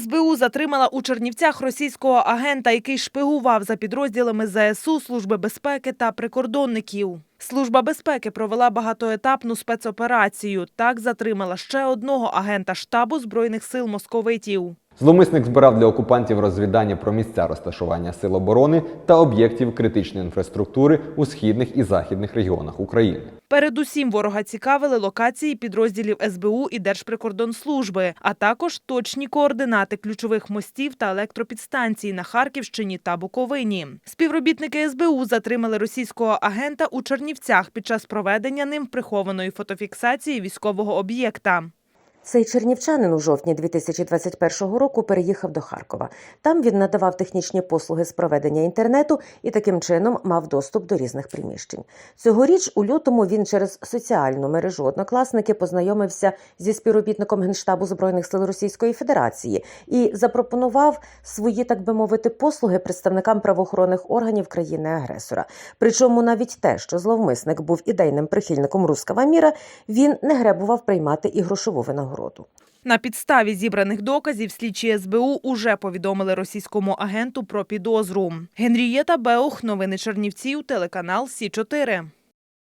СБУ затримала у Чернівцях російського агента, який шпигував за підрозділами ЗСУ, Служби безпеки та прикордонників. Служба безпеки провела багатоетапну спецоперацію. Так затримала ще одного агента штабу збройних сил московитів. Зловмисник збирав для окупантів розвідання про місця розташування сил оборони та об'єктів критичної інфраструктури у східних і західних регіонах України. Передусім ворога цікавили локації підрозділів СБУ і Держприкордонслужби, а також точні координати ключових мостів та електропідстанцій на Харківщині та Буковині. Співробітники СБУ затримали російського агента у Чернівцях під час проведення ним прихованої фотофіксації військового об'єкта. Цей чернівчанин у жовтні 2021 року переїхав до Харкова. Там він надавав технічні послуги з проведення інтернету і таким чином мав доступ до різних приміщень. Цьогоріч у лютому він через соціальну мережу однокласники познайомився зі співробітником Генштабу Збройних сил Російської Федерації і запропонував свої, так би мовити, послуги представникам правоохоронних органів країни-агресора. Причому навіть те, що зловмисник був ідейним прихильником рускава міра, він не гребував приймати і грошову винагороду. На підставі зібраних доказів слідчі СБУ уже повідомили російському агенту про підозру. Генрієта Беух, новини Чернівців, телеканал Сі 4